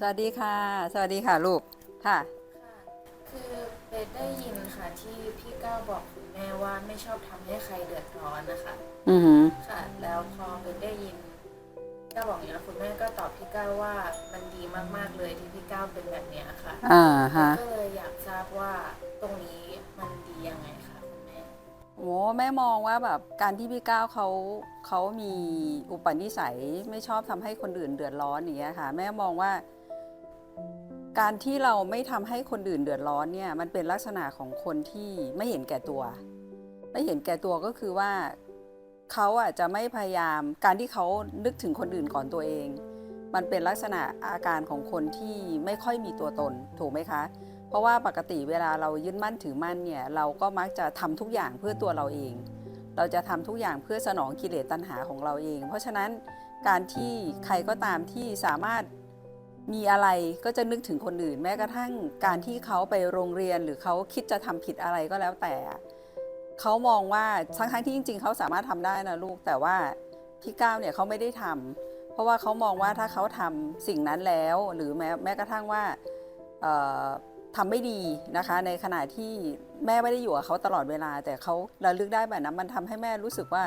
สวัสดีค่ะ สวัสดีค่ะลูกค่ะค่ะ คือเบสได้ยินค่ะที่พี่ก้าวบอกคุณแม่ว่าไม่ชอบทำให้ใครเดือดร้อนนะคะ อือหือ ค่ะ แล้วพอเบสได้ยินก้าวบอกอย่างนี้แล้วคุณแม่ก็ตอบพี่ก้าวว่ามันดีมากๆเลยที่พี่ก้าวเป็นแบบเนี้ยค่ะ อ่าฮะ ก็เลยอยากทราบว่าตรงนี้มันดียังไงคะคุณแม่ โอ้แม่มองว่าแบบการที่พี่ก้าวเขาเขามีอุปนิสัยไม่ชอบทำให้คนอื่นเดือดร้อนอย่างเงี้ยค่ะ แม่มองว่า การที่เราไม่ทำให้คนอื่นเดือดร้อนเนี่ยมันเป็นลักษณะของคนที่ไม่เห็นแก่ตัว ไม่เห็นแก่ตัวก็คือว่าเขาอะจะไม่พยายามการที่เขานึกถึงคนอื่นก่อนตัวเอง มันเป็นลักษณะอาการของคนที่ไม่ค่อยมีตัวตนถูกไหมคะ เพราะว่าปกติเวลาเรายึดมั่นถือมั่นเนี่ยเราก็มักจะทำทุกอย่างเพื่อตัวเราเอง เราจะทำทุกอย่างเพื่อสนองกิเลสตัณหาของเราเอง เพราะฉะนั้นการที่ใครก็ตามที่สามารถ มีอะไรก็จะนึกถึงคนอื่น แม้กระทั่งการที่เขาไปโรงเรียนหรือเขาคิดจะทำผิดอะไรก็แล้วแต่เขามองว่าทั้งทั้งๆที่จริง ๆเขาสามารถทำได้นะลูกแต่ว่าพี่ก้าวเนี่ยเขาไม่ได้ทำเพราะว่าเขามองว่าถ้าเขาทำสิ่งนั้นแล้ว หรือแม้แม้กระทั่งว่าเอ่อทำไม่ดีนะคะ ในขณะที่แม่ไม่ได้อยู่กับเขาตลอดเวลา แต่เขาระลึกได้แบบนั้นมันทำให้แม่รู้สึกว่า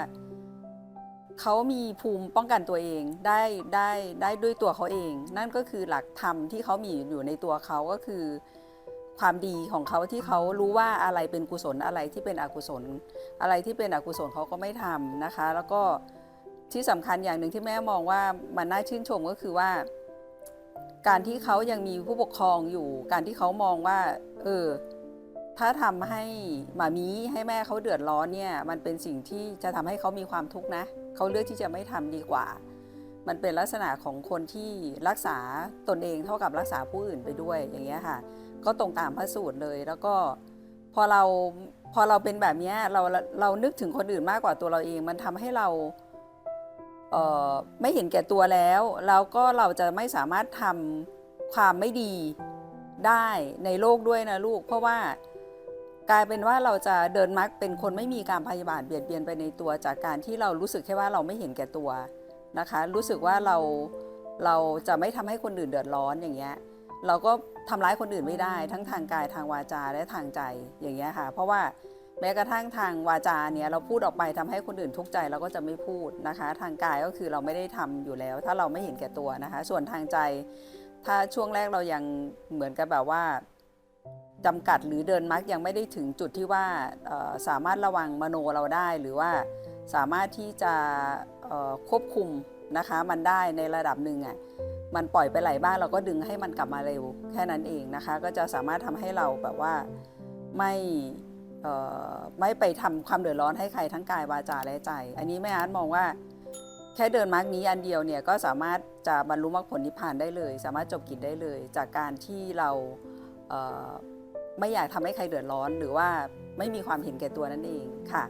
เขามีภูมิป้องกันตัวเองได้ได้ได้ด้วยตัวเขาเอง นั่นก็คือหลักธรรมที่เขามีอยู่ในตัวเขาก็คือ ความดีของเขาที่เขารู้ว่าอะไรเป็นกุศลอะไรที่เป็นอกุศล อะไรที่เป็นอกุศลเขาก็ไม่ทำนะคะ แล้วก็ที่สำคัญอย่างหนึ่งที่แม่มองว่ามันน่าชื่นชมก็คือว่า การที่เขายังมีผู้ปกครองอยู่ การที่เขามองว่า เออ ถ้าทำให้หมามีให้แม่เขาเดือดร้อนเนี่ยมันเป็นสิ่งที่จะทำให้เขามีความทุกข์นะเขาเลือกที่จะไม่ทำดีกว่า มันเป็นลักษณะของคนที่รักษาตนเองเท่ากับรักษาผู้อื่นไปด้วยอย่างเงี้ยค่ะ ก็ตรงตามพระสูตรเลยแล้วก็พอเราพอเราเป็นแบบเนี้ยเราเรานึกถึงคนอื่นมากกว่าตัวเราเอง มันทำให้เราเอ่อไม่เห็นแก่ตัวแล้วแล้วก็เราจะไม่สามารถทำความไม่ดีได้ในโลกด้วยนะลูก เพราะว่า กลายเป็นว่าเราจะเดินมักเป็นคนไม่มีการพยาบาทเบียดเบียนไปในตัวจากการที่เรารู้สึกแค่ว่าเราไม่เห็นแก่ตัวนะคะ รู้สึกว่าเราเราจะไม่ทำให้คนอื่นเดือดร้อนอย่างเงี้ยเราก็ทำร้ายคนอื่นไม่ได้ ทั้งทางกายทางวาจาและทางใจอย่างเงี้ยค่ะ เพราะว่าแม้กระทั่งทางวาจาเนี่ยเราพูดออกไปทำให้คนอื่นทุกข์ใจเราก็จะไม่พูดนะคะ ทางกายก็คือเราไม่ได้ทำอยู่แล้ว ถ้าเราไม่เห็นแก่ตัวนะคะ ส่วนทางใจ ถ้าช่วงแรกเรายังเหมือนกับแบบว่า จำกัดหรือเดินมักยังไม่ได้ถึงจุดที่ว่าสามารถระวังมโนเราได้หรือว่าสามารถที่จะควบคุมนะคะมันได้ในระดับหนึ่งอะมันปล่อยไปไหลบ้างเราก็ดึงให้มันกลับมาเร็วแค่นั้นเองนะคะ ก็จะสามารถทำให้เราแบบว่าไม่ไม่ไปทำความเดือดร้อนให้ใครทั้งกายวาจาและใจ อันนี้แม่อาร์ตมองว่าแค่เดินมาร์กนี้อันเดียวเนี่ยก็สามารถจะบรรลุมรรคผลนิพพานได้เลย สามารถจบกิจได้เลย จากการที่เรา ไม่อยากทำให้ใครเดือดร้อน หรือว่าไม่มีความเห็นแก่ตัวนั่นเองค่ะ